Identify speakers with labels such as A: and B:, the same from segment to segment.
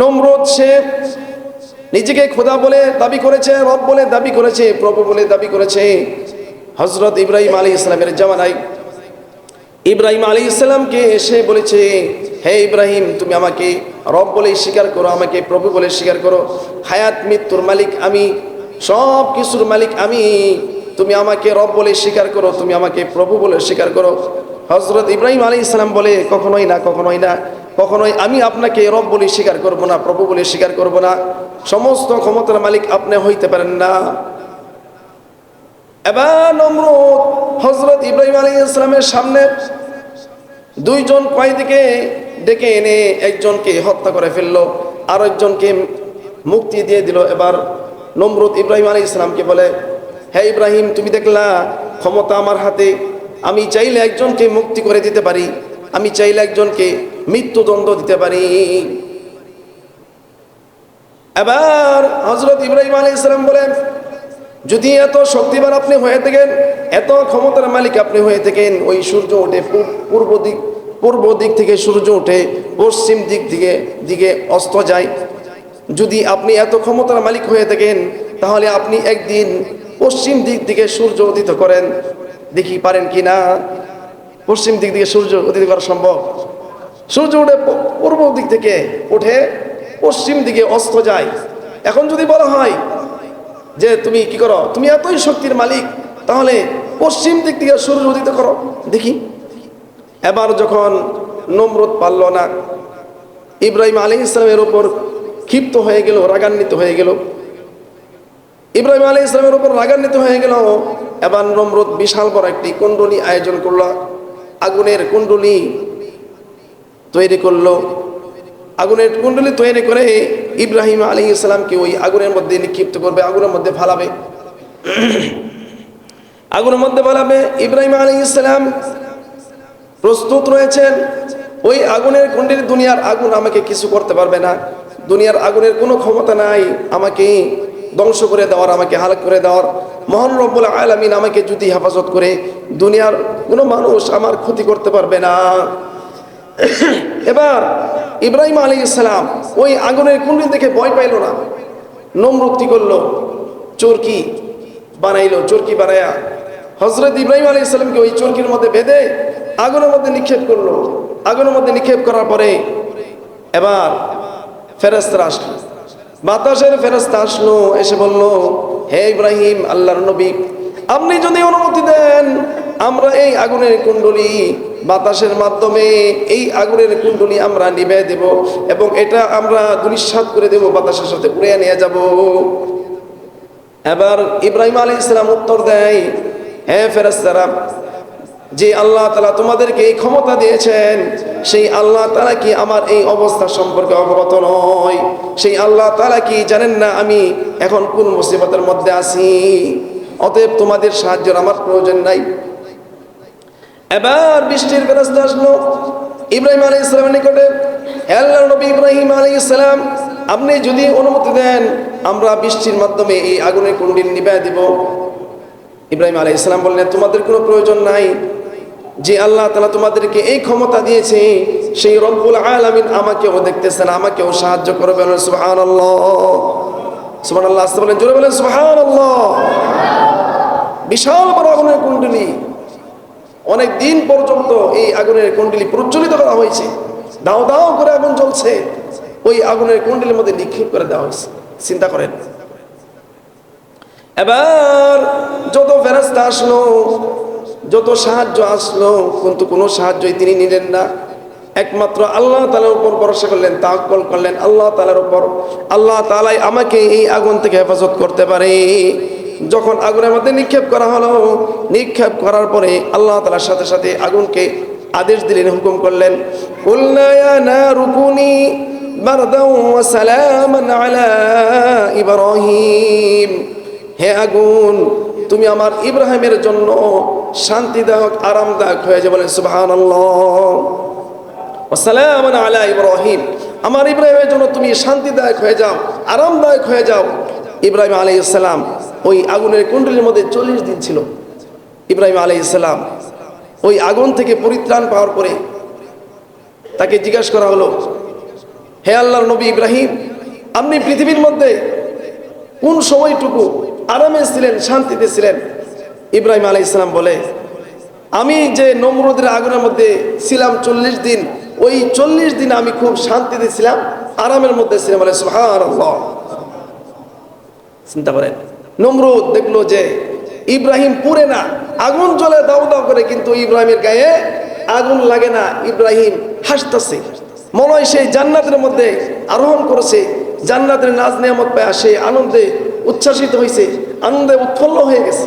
A: নমরুদ সে নিজেকে খোদা বলে দাবি করেছে, রব বলে দাবি করেছে, প্রভু বলে দাবি করেছে। হজরত ইব্রাহিম আলী ইসলামের জামানায় ইব্রাহিম আলী ইসলামকে এসে বলেছে, হে ইব্রাহিম, তুমি আমাকে রব বলে স্বীকার করো, আমাকে প্রভু বলে স্বীকার করো। হায়াত, মৃত্যুর মালিক আমি, সব কিছুর মালিক আমি। তুমি আমাকে রব বলে স্বীকার করো, তুমি আমাকে প্রভু বলে স্বীকার করো। হজরত ইব্রাহিম আলী ইসলাম বলে, কখনোই না কখনোই না। কখনোই আমি আপনাকে রব বলে স্বীকার করব না, প্রভু বলে স্বীকার করব না। সমস্ত ক্ষমতার মালিক আপনি হইতে পারেন না। এবার নমরুদ হজরত ইব্রাহিম আলী ইসলামের সামনে দুইজন কয়েদিকে ডেকে এনে একজনকে হত্যা করে ফেলল আর একজনকে মুক্তি দিয়ে দিল। এবার নমরুদ ইব্রাহিম আলী ইসলামকে বলে, হে ইব্রাহিম, তুমি দেখলা ক্ষমতা আমার হাতে। আমি চাইলে একজনকে মুক্তি করে দিতে পারি। আমি চাইলে একজনকে মৃত্যুদণ্ড দিতে পারি। এবার হজরত ইব্রাহিম আলী ইসলাম বলেন, যদি এত শক্তিবান আপনি হয়ে থাকেন, এত ক্ষমতার মালিক আপনি হয়ে থাকেন, ওই সূর্য ওঠে পূর্ব দিক পূর্ব দিক থেকে সূর্য ওঠে পশ্চিম দিক থেকে দিকে অস্ত যায়। যদি আপনি এত ক্ষমতার মালিক হয়ে থাকেন, তাহলে আপনি একদিন পশ্চিম দিক থেকে সূর্য উদিত করেন। দেখি পারেন কি না পশ্চিম দিক থেকে সূর্য উদিত করা সম্ভব। সূর্য উঠে পূর্ব দিক থেকে উঠে পশ্চিম দিকে অস্ত যায়। এখন যদি বলা হয় যে তুমি কি করো? তুমি এতই শক্তির মালিক, তাহলে পশ্চিম দিক থেকে সূর্য উদিত করো। দেখি। এবার যখন নমরুদ পারল না, ইব্রাহিম আলী ইসলামের ওপর ক্ষিপ্ত হয়ে গেল, রাগান্বিত হয়ে গেল। ইব্রাহিম আলী ইসলামের উপর রাগান্বিত হয়ে গেল। এবার নমরুদ বিশাল বড় একটি কুণ্ডলী আয়োজন করল। আগুনের কুণ্ডলী তৈরি করল। আগুনের কুণ্ডলী তৈরি করে ইব্রাহিম আলী ইসলামকে ওই আগুনের মধ্যে নিক্ষিপ্ত করবে, আগুনের মধ্যে ফালাবে। আগুনের মধ্যে ফালাবে, ইব্রাহিম আলী ইসলাম প্রস্তুত রয়েছেন, ওই আগুনের কুণ্ডের দুনিয়ার আগুন আমাকে কিছু করতে পারবে না, দুনিয়ার আগুনের কোনো ক্ষমতা নাই, আমাকে ধ্বংস করে দেওয়ার, আমাকে হালাক করে দেওয়ার। মহান রব্বুল আলমিন আমাকে যদি হেফাজত করে, দুনিয়ার কোনো মানুষ আমার ক্ষতি করতে পারবে না। এবার ইব্রাহিম আলী ইসলাম ওই আগুনের কুণ্ডি দেখে ভয় পাইল না। নমরুক্তি করল, চোরকি বানাইলো, চোরকি বানায়া হজরত ইব্রাহিম আলী ইসলামকে ওই চোরকির মধ্যে বেঁধে আগুনের মধ্যে নিক্ষেপ করল। আগুনের মধ্যে নিক্ষেপ করার পরে এবার ফেরেস্তারা আসলো। বাতাসের ফেরেস্তা আসলো, এসে বলল, হে ইব্রাহিম, আল্লাহর নবী, আপনি যদি অনুমতি দেন, আমরা এই আগুনের কুণ্ডলী, বাতাসের মাধ্যমে এই আগুনের কুণ্ডলি আমরা নিবে দেব এবং এটা আমরা দুনিশ্বাত করে দেব, বাতাসের সাথে উড়ে নিয়ে যাব। এবার ইব্রাহিম আলী ইসলাম উত্তর দেয় হ্যাঁ ফেরেস্তারা যে আল্লাহ তালা তোমাদেরকে এই ক্ষমতা দিয়েছেন, সেই আল্লাহ তালা কি আমার এই অবস্থা সম্পর্কে অবগত নয়? সেই আল্লাহ তালা কি জানেন না আমি এখন কোন মুসিবতের মধ্যে আছি? অতএব তোমাদের সাহায্যের আমার প্রয়োজন নাই। এবার বৃষ্টির ব্যবস্থা আসলো। ইব্রাহিম আলী ইসলামের নিকটে আল্লাহ নবী ইব্রাহিম আলী ইসলাম আপনি যদি অনুমতি দেন, আমরা বৃষ্টির মাধ্যমে এই আগুনের কুণ্ডিল নিবে দিব। ইব্রাহিম আলী ইসলাম বললেন, তোমাদের কোনো প্রয়োজন নাই। যে আল্লাহ তালা তোমাদেরকে এই ক্ষমতা দিয়েছে, সেই রব্বুল আলমিন আমাকেও দেখতেছেন, আমাকেও সাহায্য করবেন। সুহান সুহান আল্লাহ আসতে বলেন, জোরে বলেন সুহান বিশাল বড় আগুনের কুণ্ডলী। অনেক দিন পর্যন্ত এই আগুনের কুণ্ডলী প্রজ্বলিত করা হয়েছে। দাও দাও করে আগুন জ্বলছে। ওই আগুনের কুণ্ডলীর মধ্যে নিক্ষেপ করে দেওয়া হয়েছে। চিন্তা করেন। এবার যত ফেরাস্তা আসলো যত সাহায্য আসলো, কিন্তু কোনো সাহায্যই তিনি নিলেন না। একমাত্র আল্লাহ তালার উপর ভরসা করলেন তাকল করলেন, আল্লাহ তালার উপর। আল্লাহ তালাই আমাকে এই আগুন থেকে হেফাজত করতে পারে। যখন আগুনের মধ্যে নিক্ষেপ করা হলো, নিক্ষেপ করার পরে আল্লাহ তালার সাথে সাথে আগুনকে আদেশ দিলেন, হুকুম করলেন রুকুনি হে আগুন তুমি আমার ইব্রাহিমের জন্য শান্তিদায়ক, আরামদায়ক হয়ে যাবে বলেন সুবাহান সালাম আলা ইব্রাহিম। আমার ইব্রাহিমের জন্য তুমি শান্তিদায়ক হয়ে যাও, আরামদায়ক হয়ে যাও। ইব্রাহিম আলাই ইসলাম ওই আগুনের কুণ্ডলীর মধ্যে চল্লিশ দিন ছিল। ইব্রাহিম আলাই ইসলাম ওই আগুন থেকে পরিত্রাণ পাওয়ার পরে তাকে জিজ্ঞাসা করা হলো, হে আল্লাহর নবী ইব্রাহিম, আপনি পৃথিবীর মধ্যে কোন সময়টুকু আরামে ছিলেন, শান্তিতে ছিলেন। ইব্রাহিম আলাই ইসলাম বলে, আমি যে নমরুদের আগুনের মধ্যে ছিলাম চল্লিশ দিন, ওই চল্লিশ দিন আমি খুব শান্তিতে ছিলাম, আরামের মধ্যে ছিলাম। বলে চিন্তা করেন, নমরুদ দেখল যে ইব্রাহিম পুরে না, আগুন জ্বলে দাও দাও করে কিন্তু ইব্রাহিমের গায়ে আগুন লাগে না। ইব্রাহিম হাসতেছে, মনে হয় সেই জান্নাতের মধ্যে আরোহণ করেছে, জান্নাতের নাজ নিয়ামত পায়, সে আনন্দে উচ্ছ্বাসিত হয়েছে আনন্দে উৎফুল্ল হয়ে গেছে।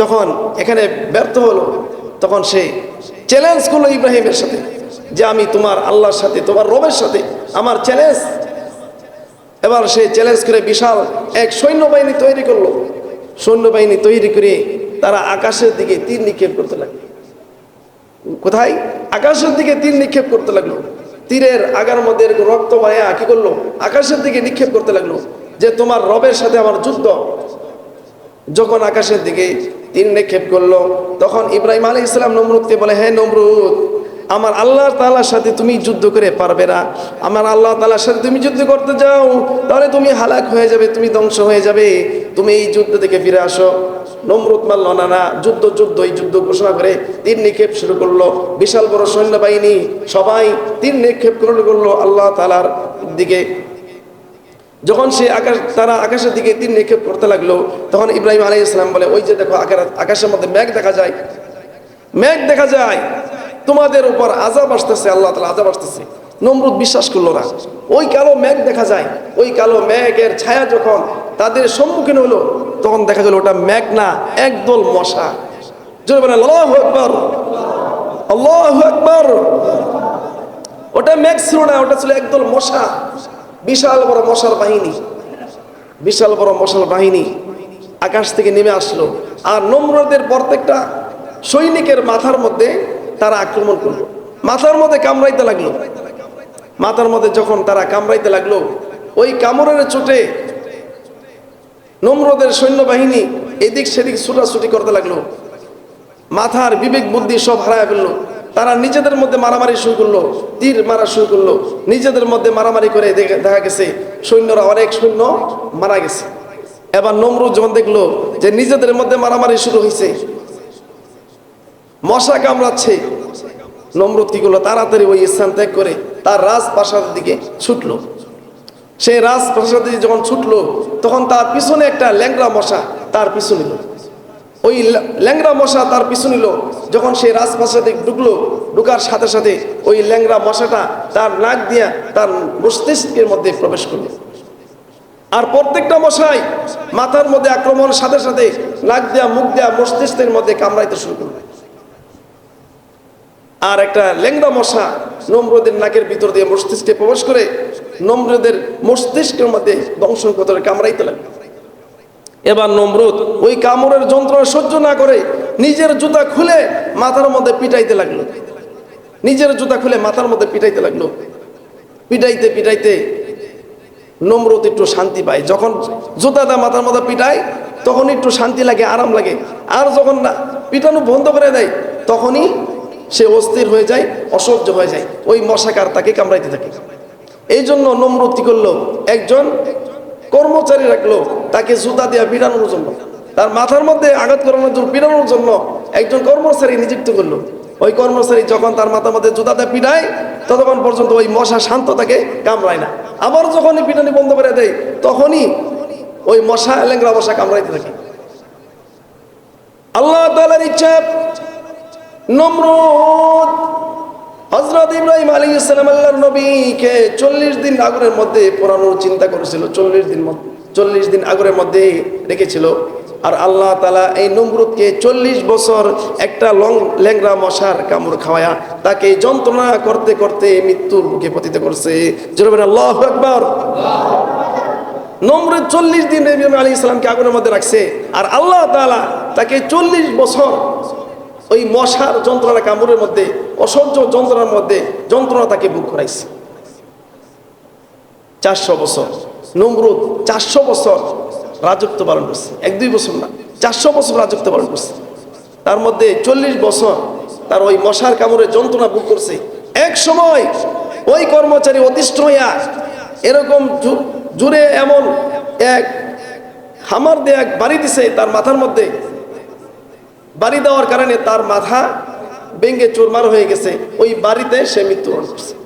A: যখন এখানে ব্যর্থ হলো, তখন সে চ্যালেঞ্জ করল ইব্রাহিমের সাথে, যে আমি তোমার আল্লাহর সাথে, তোমার রবের সাথে, আমার চ্যালেঞ্জ এবার সে চ্যালেঞ্জ করে বিশাল এক সৈন্যবাহিনী তৈরি করল। সৈন্যবাহিনী তৈরি করে তারা আকাশের দিকে তীর নিক্ষেপ করতে লাগল। কোথায়? আকাশের দিকে তীর নিক্ষেপ করতে লাগল। তীরের আগার মধ্যে রক্ত মায়া কি করল? আকাশের দিকে নিক্ষেপ করতে লাগল। যে তোমার রবের সাথে আমার যুদ্ধ। যখন আকাশের দিকে তীর নিক্ষেপ করল, তখন ইব্রাহিম আলী ইসলাম নমরুদকে বলে হ্যাঁ নমরুদ, আমার আল্লাহ তালার সাথে তুমি যুদ্ধ করে পারবে না। আমার আল্লাহ তালার সাথে তুমি যুদ্ধ করতে যাও, তাহলে তুমি হালাক হয়ে যাবে, তুমি ধ্বংস হয়ে যাবে। তুমি এই যুদ্ধ থেকে ফিরে আসো। নমরুদ মানল, না না, যুদ্ধ যুদ্ধ, এই যুদ্ধ ঘোষণা করে তীর নিক্ষেপ শুরু করল। বিশাল বড় সৈন্যবাহিনী সবাই তীর নিক্ষেপ করল আল্লাহ তালার দিকে। যখন সে আকাশ তারা আকাশের দিকে তীর নিক্ষেপ করতে লাগল, তখন ইব্রাহিম আলী ইসলাম বলে, ওই যে দেখো আকাশের মধ্যে মেঘ দেখা যায়। মেঘ দেখা যায়। তোমাদের উপর আজাব আসতেছে, আল্লাহ তালা আজাব আসতেছে। নমরুদ বিশ্বাস করল না। ওই কালো মেঘ দেখা যায়। ওই কালো মেঘের ছায়া যখন তাদের সম্মুখীন হলো, তখন দেখা গেল ওটা মেঘ না, একদল মশা। আকবার। ওটা মেঘ ছিল না, ওটা ছিল একদল মশা। বিশাল বড় মশার বাহিনী। বিশাল বড় মশার বাহিনী আকাশ থেকে নেমে আসলো। আর নম্রদের প্রত্যেকটা সৈনিকের মাথার মধ্যে তারা আক্রমণ করল। মাথার মধ্যে কামড়াইতে লাগল। মাথার মধ্যে যখন তারা কামড়াইতে লাগল, ওই কামড়ের চোটে নম্রদের সৈন্যবাহিনী এদিক সেদিক ছুটাছুটি করতে লাগল। মাথার বিবেক বুদ্ধি সব হারায় ফেলল। তারা নিজেদের মধ্যে মারামারি শুরু করল, তীর মারা শুরু করল। নিজেদের মধ্যে মারামারি করে দেখা গেছে, সৈন্যরা অনেক সৈন্য মারা গেছে। এবার নমরুদ যখন দেখল যে নিজেদের মধ্যে মারামারি শুরু হয়েছে, মশা কামড়াচ্ছে, নমরুদ কি করল? তাড়াতাড়ি ওই স্থান ত্যাগ করে তার রাজপ্রাসাদের দিকে ছুটলো। সেই রাজপ্রাসাদে যখন ছুটলো, তখন তার পিছনে একটা ল্যাংড়া মশা তার পিছনে ওই ল্যাংরা মশা তার পিছু নিল। যখন সেই রাজপ্রাসাদে ঢুকলো, ঢুকার সাথে সাথে ওই ল্যাংরা মশাটা তার নাক দিয়া তার মস্তিষ্কের মধ্যে প্রবেশ করল। আর প্রত্যেকটা মশাই মাথার মধ্যে আক্রমণের সাথে সাথে নাক দেয়া, মুখ দেয়া মস্তিষ্কের মধ্যে কামড়াইতে শুরু করল। আর একটা ল্যাংড়া মশা নম্রদের নাকের ভিতর দিয়ে মস্তিষ্কে প্রবেশ করে নম্রদের মস্তিষ্কের মধ্যে দংশন করতে কামড়াইতে লাগল। এবার নমরুদ ওই কামড়ের যন্ত্রণা সহ্য না করে নিজের জুতা খুলে মাথার মধ্যে পিটাইতে লাগল। নিজের জুতা খুলে মাথার মধ্যে পিটাইতে লাগল। পিটাইতে পিটাইতে নমরুদ একটু শান্তি পায়। যখন জুতাটা মাথার মধ্যে পিটায় তখন একটু শান্তি লাগে, আরাম লাগে। আর যখন না, পিটানো বন্ধ করে দেয়, তখনই সে অস্থির হয়ে যায়, অসহ্য হয়ে যায়। ওই মশাকার তাকে কামড়াইতে থাকে। এই জন্য নমরুদ কি করল? একজন কর্মচারী রাখল, তাকে জুতা দেওয়া পিটানোর জন্য। তার মাথার মধ্যে আঘাত করানোর জন্য পিটানোর জন্য একজন কর্মচারী নিযুক্ত করল। ওই কর্মচারী যখন তার মাথার মধ্যে জুতাতে পিটায় ততক্ষণ পর্যন্ত ওই মশা শান্ত তাকে কামড়ায় না। আবার যখনই পিটানি বন্ধ করে দেয়, তখনই ওই মশা লেংরা মশা কামড়াইতে থাকে। আল্লাহ তালার ইচ্ছা, নমরুদ হজরত ইব্রাহিম আলী ইসলাম আল্লাহর নবীকে চল্লিশ দিন আগুনের মধ্যে পোড়ানোর চিন্তা করেছিল, চল্লিশ দিন চল্লিশ দিন আগুনের মধ্যে রেখেছিল। আর আল্লাহ তালা এই নমরুদকে চল্লিশ বছর একটা লং ল্যাংরা মশার কামড় খাওয়ায়া তাকে যন্ত্রণা করতে করতে মৃত্যুর মুখে পতিত করছে। যেরকম আল্লাহ একবার চল্লিশ দিন আলী ইসলামকে আগুনের মধ্যে রাখছে। আর আল্লাহ তাআলা তাকে চল্লিশ বছর ওই মশার যন্ত্রণা কামড়ের মধ্যে, অসহ্য যন্ত্রণার মধ্যে যন্ত্রণা তাকে বুক করাইছে। চারশো বছর। নমরুদ চারশো বছর রাজত্ব পালন করছে। এক, দুই বছর না, চারশো বছর রাজত্ব পালন করছে। তার মধ্যে চল্লিশ বছর তার ওই মশার কামড়ে যন্ত্রণা বুক করছে। এক সময় ওই কর্মচারী অতিষ্ঠ হইয়া এরকম জুড়ে এমন এক হামার দিয়ে এক বাড়ি দিছে, তার মাথার মধ্যে বাড়ি দেওয়ার কারণে তার মাথা ভেঙ্গে চুরমার হয়ে গেছে। ওই বাড়িতে সে মৃত্যুবরণ করছে।